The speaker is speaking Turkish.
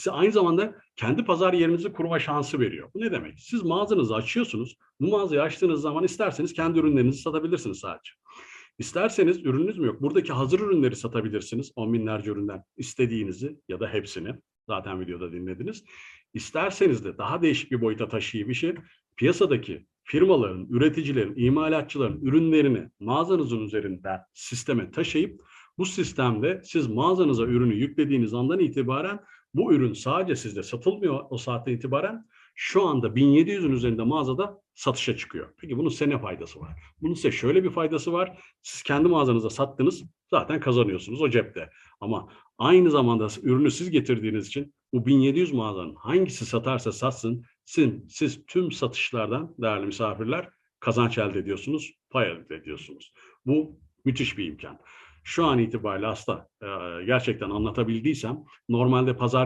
size aynı zamanda kendi pazar yerinizi kurma şansı veriyor. Bu ne demek? Siz mağazanızı açıyorsunuz. Bu mağazayı açtığınız zaman isterseniz kendi ürünlerinizi satabilirsiniz sadece. İsterseniz ürününüz mü yok? Buradaki hazır ürünleri satabilirsiniz. On binlerce üründen istediğinizi ya da hepsini. Zaten videoda dinlediniz. İsterseniz de daha değişik bir boyuta taşıyayım işi. Piyasadaki firmaların, üreticilerin, imalatçıların ürünlerini mağazanızın üzerinden sisteme taşıyıp bu sistemde siz mağazanıza ürünü yüklediğiniz andan itibaren bu ürün sadece sizde satılmıyor o saatten itibaren. Şu anda 1700'ün üzerinde mağazada satışa çıkıyor. Peki bunun size ne faydası var? Bunun size şöyle bir faydası var. Siz kendi mağazanıza sattınız zaten kazanıyorsunuz o cepte. Ama aynı zamanda ürünü siz getirdiğiniz için bu 1700 mağazanın hangisi satarsa satsın siz, siz tüm satışlardan değerli misafirler kazanç elde ediyorsunuz, pay elde ediyorsunuz. Bu müthiş bir imkan. Şu an itibariyle e, gerçekten anlatabildiysem normalde pazar